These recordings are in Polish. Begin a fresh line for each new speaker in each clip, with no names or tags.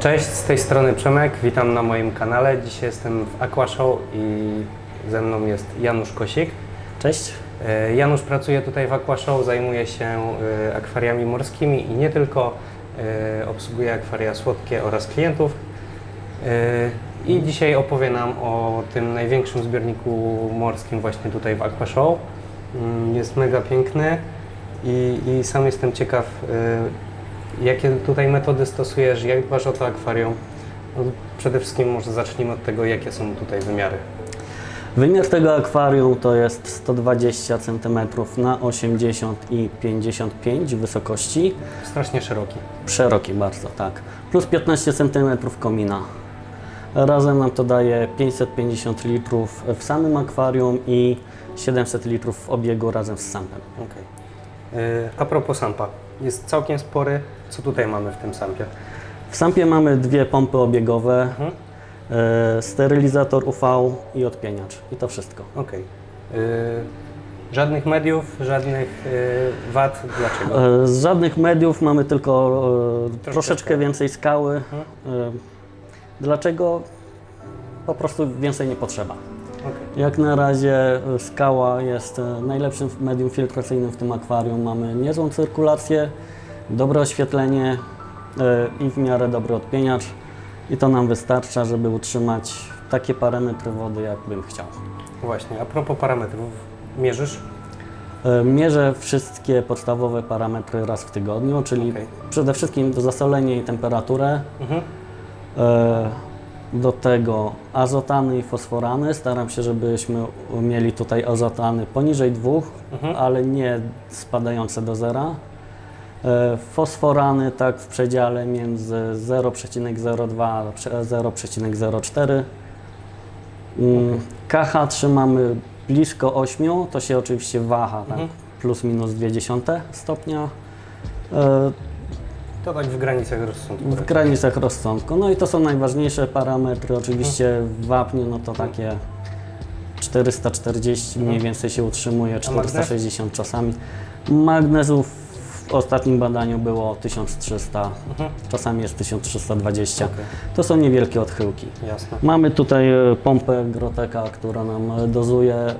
Cześć, z tej strony Przemek, witam na moim kanale. Dzisiaj jestem w Aqua Show i ze mną jest Janusz Kosik.
Cześć.
E, Janusz pracuje tutaj w Aqua Show, zajmuje się e, akwariami morskimi i nie tylko. E, Obsługuje akwaria słodkie oraz klientów. I dzisiaj opowie nam o tym największym zbiorniku morskim właśnie tutaj w Aqua Show. Mm, Jest mega piękny i, i sam jestem ciekaw, jakie tutaj metody stosujesz, jak dbasz o to akwarium. No, przede wszystkim może zacznijmy od tego, jakie są tutaj wymiary.
Wymiar tego akwarium to jest 120 cm na 80 i 55 wysokości.
Strasznie szeroki.
Szeroki bardzo, tak. Plus 15 cm komina. Razem nam to daje 550 litrów w samym akwarium i 700 litrów w obiegu razem z sampem.
Okej. Yy, A propos sampa, jest całkiem spory. Co tutaj mamy w tym sampie?
W sampie mamy dwie pompy obiegowe,
Mhm.
e, sterylizator UV i odpieniacz. I to wszystko.
Okej. Yy, Żadnych mediów, żadnych yy, wad. Dlaczego?
E, Z żadnych mediów mamy tylko e, troszeczkę więcej skały.
Mhm.
E, Dlaczego? Po prostu więcej nie potrzeba. Jak na razie e, skała jest e, najlepszym medium filtracyjnym w tym akwarium. Mamy niezłą cyrkulację, dobre oświetlenie e, i w miarę dobry odpieniacz. I to nam wystarcza, żeby utrzymać takie parametry wody, jak bym chciał.
Właśnie, a propos parametrów, mierzysz?
Mierzę wszystkie podstawowe parametry raz w tygodniu, czyli
Okej.
przede wszystkim zasolenie i temperaturę.
Mhm.
E, Do tego azotany i fosforany. Staram się, żebyśmy mieli tutaj azotany poniżej dwóch,
Mhm.
ale nie spadające do zera. E, Fosforany tak w przedziale między 0,02 a 0,04. Mm, KH trzymamy blisko 8, to się oczywiście waha, tak,
Mhm.
plus minus 0,2 stopnia.
To tak w granicach rozsądku.
w granicach rozsądku. No i to są najważniejsze parametry. Oczywiście w wapnie no to takie 440 mniej więcej się utrzymuje,
magnez?
460 czasami. Magnezów w ostatnim badaniu było 1300,
Mhm.
czasami jest 1320.
Okej,
To są niewielkie odchyłki.
jasne.
Mamy tutaj e, pompę Groteka, która nam e, dozuje, e,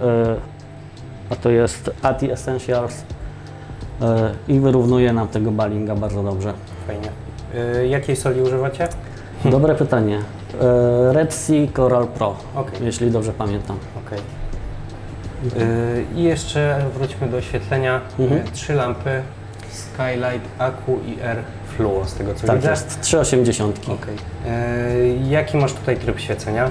a to jest ATI Essentials i wyrównuje nam tego balinga bardzo dobrze.
Fajnie. Yy, Jakiej soli używacie?
Dobre pytanie. E, Red Sea Coral Pro,
Okej.
jeśli dobrze pamiętam.
Okej. I jeszcze wróćmy do oświetlenia.
Mhm.
Trzy lampy Skylight, Aku i R Fluo, z tego co
Tak
widzę.
jest, 380.
Okej. Jaki masz tutaj tryb świecenia?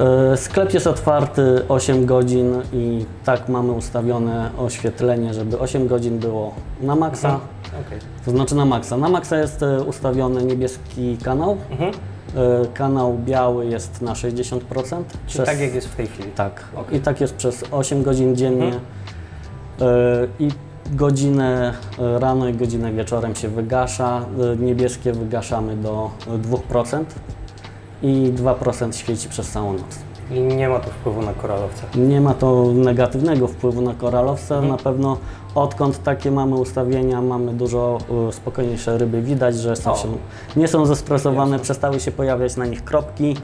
E, Sklep jest otwarty 8 godzin i tak mamy ustawione oświetlenie, żeby 8 godzin było na maksa.
Mhm. Okej.
To znaczy na maksa. Na maksa jest e, ustawiony niebieski kanał.
Mhm.
E, Kanał biały jest na 60%.
Czyli
przez-
tak jak jest w tej chwili.
Tak.
Okej.
I tak jest przez 8 godzin dziennie.
Mhm.
I godzinę rano i godzinę wieczorem się wygasza. Niebieskie wygaszamy do e, 2% i 2% świeci przez całą noc.
I nie ma to wpływu na koralowce.
Nie ma to negatywnego wpływu na koralowce.
Mhm.
Na pewno odkąd takie mamy ustawienia, mamy dużo e, spokojniejsze ryby. Widać, że są
O.
się, nie są zestresowane,
Jasne.
przestały się pojawiać na nich kropki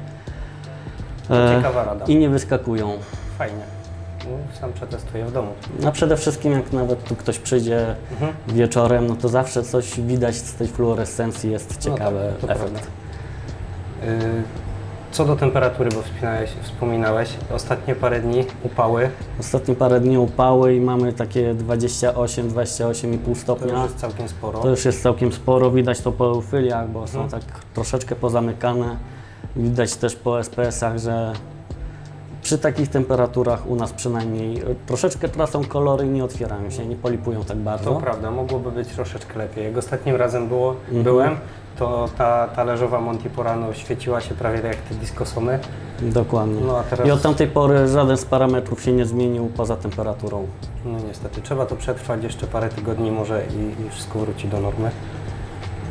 To
e,
ciekawa rada.
i nie wyskakują.
Fajnie. No, Sam przetestuję w domu.
A przede wszystkim jak nawet tu ktoś przyjdzie
Mhm.
wieczorem, no to zawsze coś widać z tej fluorescencji, jest ciekawy
No tak, to
efekt.
prawda. Yy, Co do temperatury, bo wspominałeś, wspominałeś, ostatnie parę dni upały,
Ostatnie parę dni upały i mamy takie 28-28,5
to już
stopnia.
jest całkiem sporo.
To już jest całkiem sporo, widać to po eufyliach, bo są
Mhm.
tak troszeczkę pozamykane. Widać też po SPS-ach, że przy takich temperaturach u nas przynajmniej y, troszeczkę tracą kolory i nie otwierają się, nie polipują tak bardzo.
To prawda, mogłoby być troszeczkę lepiej. Jak ostatnim razem było,
Mhm.
byłem, to ta talerzowa Monty Porano świeciła się prawie jak te diskosomy.
Dokładnie.
No a teraz,
I od tamtej pory żaden z parametrów się nie zmienił poza temperaturą.
no niestety, trzeba to przetrwać jeszcze parę tygodni może i, i wszystko wróci do normy.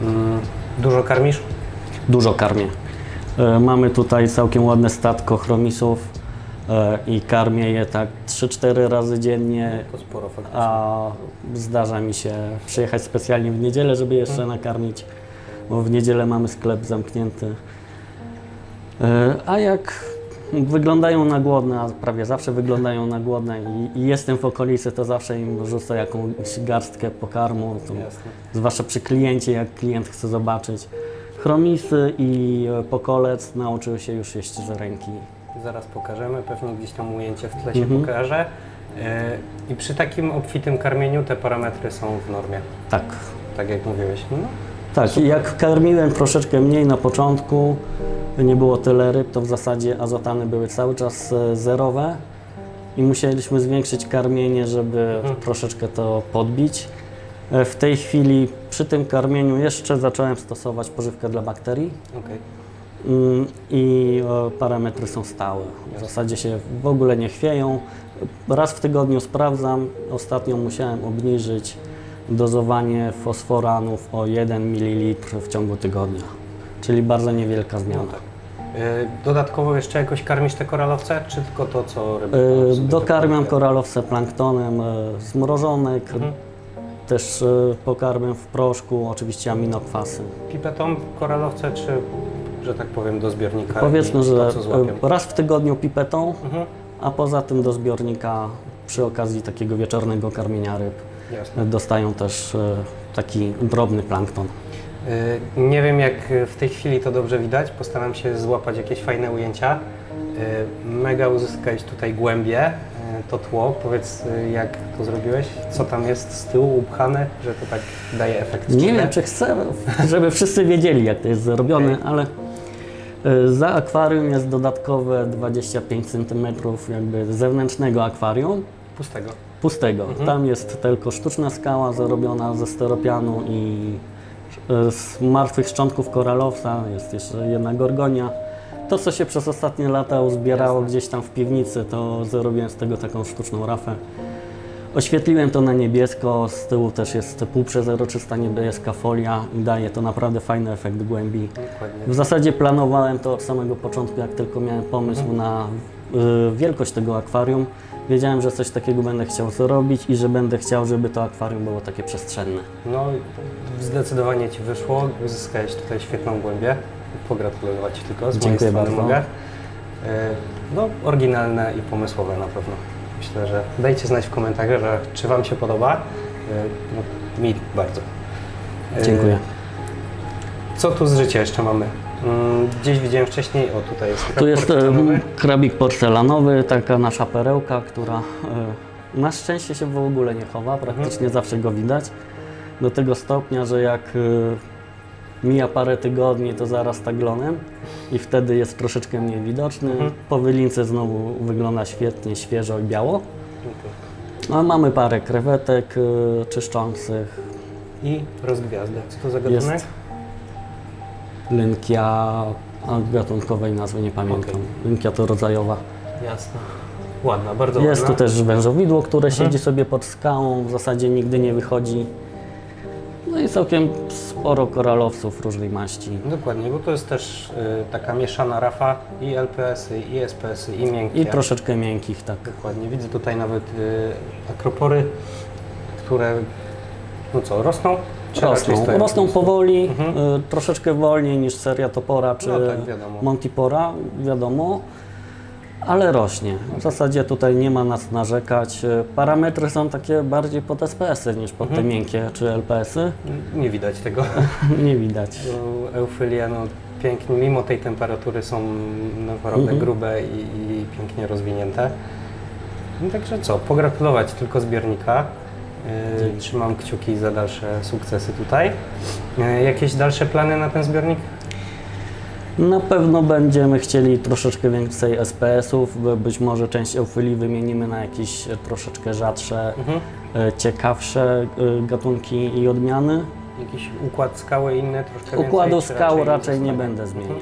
Mm, dużo karmisz?
Dużo karmię. E, Mamy tutaj całkiem ładne statko chromisów. e, i karmię je tak 3-4 razy dziennie,
To sporo faktycznie.
a zdarza mi się przyjechać specjalnie w niedzielę, żeby jeszcze nakarmić, bo w niedzielę mamy sklep zamknięty. E, A jak wyglądają na głodne, a prawie zawsze wyglądają na głodne i, i jestem w okolicy, to zawsze im rzucę jakąś garstkę pokarmu, to, zwłaszcza przy kliencie, jak klient chce zobaczyć. Chromisy i pokolec nauczyły się już jeść z ręki.
Zaraz pokażemy, pewnie gdzieś tam ujęcie w tle się
Mhm.
pokaże. E, I przy takim obfitym karmieniu te parametry są w normie,
Tak,
tak jak mówiłeś. No,
Tak, i jak karmiłem troszeczkę mniej na początku, nie było tyle ryb, to w zasadzie azotany były cały czas e, zerowe i musieliśmy zwiększyć karmienie, żeby
Mhm.
troszeczkę to podbić. E, W tej chwili przy tym karmieniu jeszcze zacząłem stosować pożywkę dla bakterii
okej.
mm, i e, parametry są stałe. W zasadzie się w ogóle nie chwieją. Raz w tygodniu sprawdzam. Ostatnio musiałem obniżyć dozowanie fosforanów o 1 ml w ciągu tygodnia, czyli bardzo niewielka zmiana.
E, Dodatkowo jeszcze jakoś karmisz te koralowce, czy tylko to, co ryby?
E, Dokarmiam koralowce planktonem e, z mrożonek,
Mhm.
też pokarmiam w proszku, oczywiście aminokwasy.
Pipetą koralowce, czy, że tak powiem, do zbiornika?
Powiedzmy, że
to,
raz w tygodniu pipetą,
Mhm.
a poza tym do zbiornika przy okazji takiego wieczornego karmienia ryb
Jasne.
dostają też e, taki drobny plankton.
E, Nie wiem, jak w tej chwili to dobrze widać. Postaram się złapać jakieś fajne ujęcia. E, Mega uzyskać tutaj głębie, to tło. Powiedz, jak to zrobiłeś? Co tam jest z tyłu upchane, że to tak daje efekt
Nie wiem, czy chcę, żeby wszyscy wiedzieli, jak to jest zrobione,
Okej.
ale za akwarium jest dodatkowe 25 cm jakby zewnętrznego akwarium,
Pustego.
Pustego.
Mhm.
Tam jest tylko sztuczna skała zarobiona ze steropianu i e, z martwych szczątków koralowca, jest jeszcze jedna gorgonia. To, co się przez ostatnie lata uzbierało
Jasne.
gdzieś tam w piwnicy, to zrobiłem z tego taką sztuczną rafę. Oświetliłem to na niebiesko, z tyłu też jest półprzezroczysta niebieska folia i daje to naprawdę fajny efekt głębi.
Dokładnie.
W zasadzie planowałem to od samego początku, jak tylko miałem pomysł
Mhm.
na wielkość tego akwarium. Wiedziałem, że coś takiego będę chciał zrobić i że będę chciał, żeby to akwarium było takie przestrzenne.
No, zdecydowanie Ci wyszło. Uzyskałeś tutaj świetną głębię. Pogratulować Ci tylko z
Dziękuję
mojej strony
bardzo.
mogę. E, No, oryginalne i pomysłowe na pewno. Myślę, że dajcie znać w komentarzach, czy Wam się podoba. E, No, mi bardzo.
Dziękuję.
Co tu z życia jeszcze mamy? Mm, Gdzieś widziałem wcześniej, o tutaj jest
Tu jest
porcelanowy.
e, krabik porcelanowy, taka nasza perełka, która e, na szczęście się w ogóle nie chowa, praktycznie zawsze go widać. Do tego stopnia, że jak e, mija parę tygodni, to zarasta glonem i wtedy jest troszeczkę mniej widoczny.
Mhm.
Po wylince znowu wygląda świetnie, świeżo i biało.
Okej.
A mamy parę krewetek czyszczących,
I rozgwiazdę. Co to za gatunek?
jest lynkia, a gatunkowej nazwy nie pamiętam.
Okej.
Lynkia to rodzajowa.
Jasne. Ładna, bardzo
Jest tu
ładna.
też wężowidło, które
Mhm.
siedzi sobie pod skałą, w zasadzie nigdy nie wychodzi. No i całkiem sporo koralowców różnej maści.
Dokładnie, bo to jest też y, taka mieszana rafa i LPS-y, i SPS-y, i miękkie.
I troszeczkę miękkich, tak.
Dokładnie, widzę tutaj nawet y, akropory, które no co, rosną?
Rosną, rosną powoli,
Mhm.
y, troszeczkę wolniej niż seria Topora czy
No tak, wiadomo.
Montipora, wiadomo, ale rośnie. W zasadzie tutaj nie ma nas narzekać. Y, Parametry są takie bardziej pod SPS-y niż pod te
Mhm.
miękkie czy LPS-y.
Nie widać tego.
Nie widać.
No, Eufylia, no pięknie, mimo tej temperatury są naprawdę
Mhm.
grube i, i pięknie rozwinięte. No, także co, pogratulować tylko zbiornika. Yy, trzymam kciuki za dalsze sukcesy tutaj. Yy, jakieś dalsze plany na ten zbiornik?
Na pewno będziemy chcieli troszeczkę więcej SPS-ów, by- być może część eufylii wymienimy na jakieś troszeczkę rzadsze,
Mhm.
e, ciekawsze e, gatunki i odmiany.
Jakiś układ skały inny troszkę
Układu
więcej,
skał raczej nie
zostanie?
będę
Mhm.
zmieniał.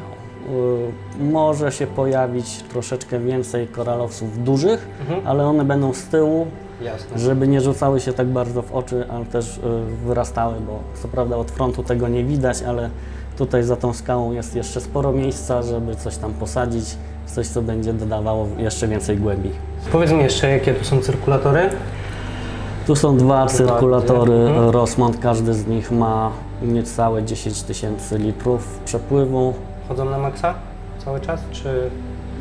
E, Może się pojawić troszeczkę więcej koralowców dużych,
Mhm.
ale one będą z tyłu,
Jasne.
żeby nie rzucały się tak bardzo w oczy, ale też e, wyrastały, bo co prawda od frontu tego nie widać, ale tutaj za tą skałą jest jeszcze sporo miejsca, żeby coś tam posadzić, coś, co będzie dodawało jeszcze więcej głębi.
Powiedz mi jeszcze, jakie tu są cyrkulatory?
Tu są dwa cyrkulatory
Mhm.
Rossmont, każdy z nich ma niecałe 10 tysięcy litrów przepływu.
Chodzą na maksa cały czas, czy...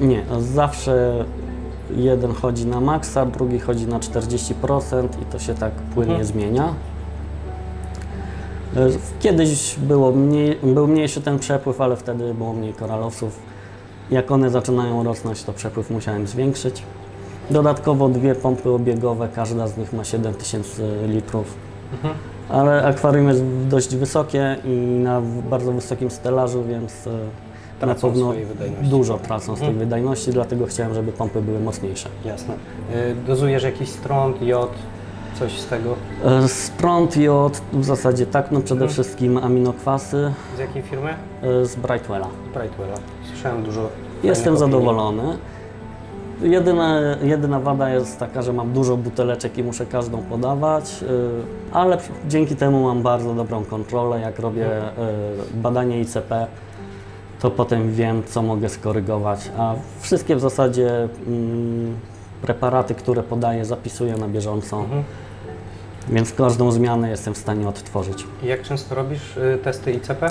Nie, zawsze jeden chodzi na maksa, drugi chodzi na 40% i to się tak płynnie
Mhm.
zmienia. E, Kiedyś było mniej, był mniejszy ten przepływ, ale wtedy było mniej koralowców. Jak one zaczynają rosnąć, to przepływ musiałem zwiększyć. Dodatkowo dwie pompy obiegowe, każda z nich ma 7000 litrów.
Mhm.
Ale akwarium jest dość wysokie i na bardzo wysokim stelażu, więc e, na
Tracą
pewno
swojej wydajności.
dużo tracą z tej
Mhm.
wydajności, dlatego chciałem, żeby pompy były mocniejsze.
Jasne. Y, Dozujesz jakiś strąd, jod, coś z tego?
E, Sprąd jod w zasadzie tak, no przede
Mhm.
wszystkim aminokwasy
Z jakiej firmy?
e, z Brightwella.
Brightwella. Słyszałem dużo
Jestem
opinii.
zadowolony. Jedyna, jedyna wada jest taka, że mam dużo buteleczek i muszę każdą podawać, y, ale przy- dzięki temu mam bardzo dobrą kontrolę. Jak robię y, badanie ICP, to potem wiem, co mogę skorygować. A wszystkie w zasadzie mm, preparaty, które podaję, zapisuję na bieżąco,
Mhm.
więc każdą zmianę jestem w stanie odtworzyć.
I jak często robisz y, testy ICP?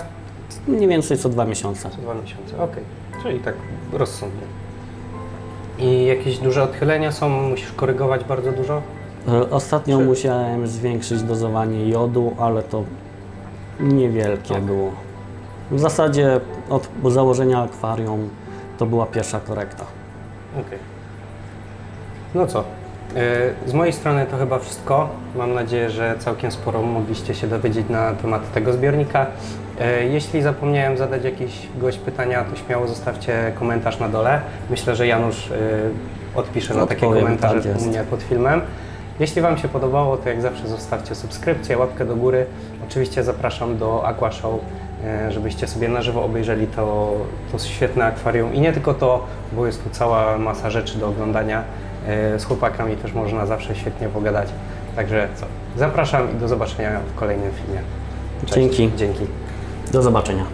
Mniej więcej co dwa miesiące.
Co dwa miesiące, okej. Czyli tak rozsądnie. I jakieś duże odchylenia są? Musisz korygować bardzo dużo?
E, Ostatnio
Czy-
musiałem zwiększyć dozowanie jodu, ale to niewielkie było. W zasadzie od założenia akwarium to była pierwsza korekta.
Okej. No co? y, Z mojej strony to chyba wszystko. Mam nadzieję, że całkiem sporo mogliście się dowiedzieć na temat tego zbiornika. Y, Jeśli zapomniałem zadać jakiś gość pytania, to śmiało zostawcie komentarz na dole. Myślę, że Janusz y, odpisze na takie
Odpowiem,
komentarze
tak jest.
u mnie pod filmem. Jeśli Wam się podobało, to jak zawsze zostawcie subskrypcję, łapkę do góry. Oczywiście zapraszam do Aqua Show, e, żebyście sobie na żywo obejrzeli to, to świetne akwarium. I nie tylko to, bo jest tu cała masa rzeczy do oglądania. E, Z chłopakami też można zawsze świetnie pogadać. Także co, zapraszam i do zobaczenia w kolejnym filmie. Cześć.
Dzięki.
Dzięki.
Do zobaczenia.